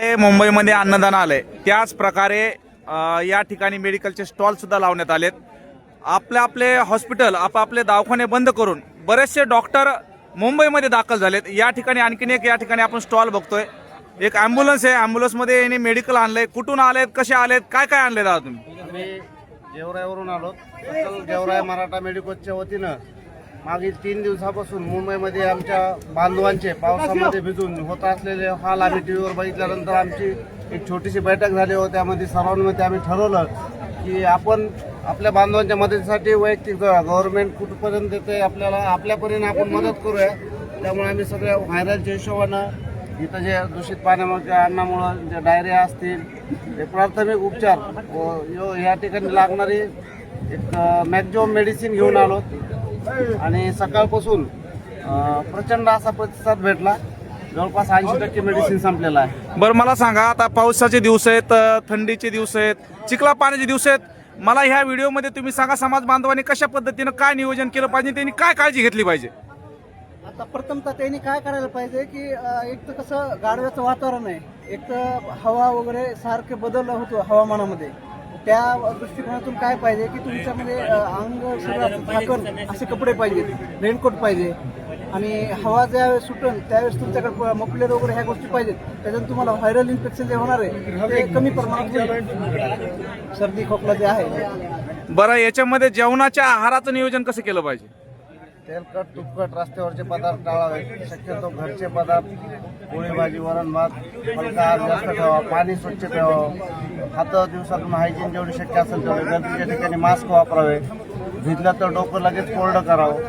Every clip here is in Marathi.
मुंबईमध्ये अन्नदान आलंय. त्याच प्रकारे या ठिकाणी मेडिकलचे स्टॉल सुद्धा लावण्यात आलेत. आपले आपले हॉस्पिटल आपापले दवाखाने बंद करून बरेचसे डॉक्टर मुंबईमध्ये दाखल झालेत. या ठिकाणी आणखीन एक या ठिकाणी आपण स्टॉल बघतोय. एक ॲम्ब्युलन्स आहे. ॲम्ब्युलन्समध्ये यांनी मेडिकल आणलंय. कुठून आलेत? कसे आलेत? काय काय आणले दादा तुम्ही? जेवरायवरून आलो. जेवराय मराठा मेडिकोच्या वतीनं मागील तीन दिवसापासून मुंबईमध्ये आमच्या बांधवांचे पावसामध्ये भिजून होत असलेले हाल आम्ही टी व्हीवर बघितल्यानंतर आमची एक छोटीशी बैठक झाली होती त्यामध्ये सर्वांमध्ये आम्ही ठरवलं की आपण आपल्या बांधवांच्या मदतीसाठी वैयक्तिक गव्हर्नमेंट कुठपर्यंत येते आपल्याला आपल्यापर्यंत आपण मदत करूया त्यामुळे आम्ही सगळ्या व्हायरलच्या हिशोबानं इथं जे दूषित पाण्यामुळे अन्नामुळं जे डायरिया असतील ते प्राथमिक उपचार व यो या ठिकाणी लागणारी एक मॅक्झिमम मेडिसिन घेऊन आलो. आणि सकाळपासून प्रचंड असा प्रतिसाद भेटला. जवळपास ऐंशी टक्के मेडिसिन संपलेलं आहे. बरं मला सांगा आता पावसाचे दिवस आहेत थंडीचे दिवस आहेत चिखला पाण्याचे दिवस आहेत. मला ह्या व्हिडिओमध्ये तुम्ही सांगा समाज बांधवांनी कशा पद्धतीनं काय नियोजन केलं पाहिजे त्यांनी काय काळजी घेतली पाहिजे? आता प्रथमतः त्यांनी काय करायला पाहिजे की एक तर कसं गाडव्याचं वातावरण आहे. एक तर हवा वगैरे सारखे बदल होतो हवामानामध्ये. त्या दृष्टिकोनातून काय पाहिजे की तुमच्यामध्ये अंग झाकण असे कपडे पाहिजेत रेनकोट पाहिजे आणि हवा ज्यावेळेस सुटन त्यावेळेस तुमच्याकडे मफलर वगैरे ह्या गोष्टी पाहिजेत. त्याच्यातून तुम्हाला व्हायरल इन्फेक्शन जे होणार आहे ते कमी प्रमाणात सर्दी खोकला जे आहे. बरं याच्यामध्ये जेवणाच्या आहाराचं नियोजन कसं केलं पाहिजे? तेलकट तुपकट रस्त्यावरचे पदार्थ टाळावे. शक्यतो घरचे पदार्थ पोळी भाजी वरण भात हलका आहार जास्त ठेवा पाणी स्वच्छ ठेवावं. हात दिवसातून हायजीन जेवढी शक्य असेल तेवढे गर्दीच्या ठिकाणी मास्क वापरावे. भिजलं तर डोकं लगेच कोरडं करावं.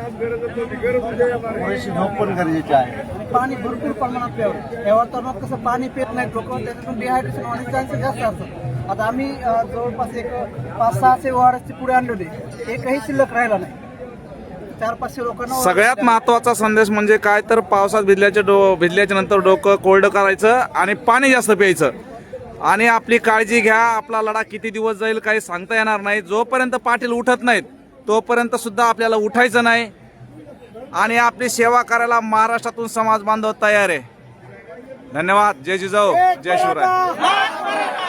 पुरेशी झोप पण गरजेची आहे. पाणी भरपूर प्रमाणात प्यावं. या वातावरणात कसं पाणी पित नाही लोक त्याच्यातून डिहायड्रेशन होण्याचे चान्सेस जास्त असतात. आता आम्ही जवळपास एक पाच सहाशे वारसचे पुढे आणले होते एकही शिल्लक राहिला नाही. चार पाचशे लोकांना सगळ्यात महत्त्वाचा संदेश म्हणजे काय? तर पावसात भिजल्याच्या डो भिजल्याच्या नंतर डोकं कोरडं करायचं आणि पाणी जास्त प्यायचं. आणि आपली काळजी घ्या आपला लढा किती दिवस जाईल काही सांगता येणार नाही. जोपर्यंत पाटील उठत नाहीत तोपर्यंत सुद्धा आपल्याला उठायचं नाही. आणि आपली सेवा करायला महाराष्ट्रातून समाज बांधव तयार आहे. धन्यवाद. जय जिजाऊ. जय शिवराय.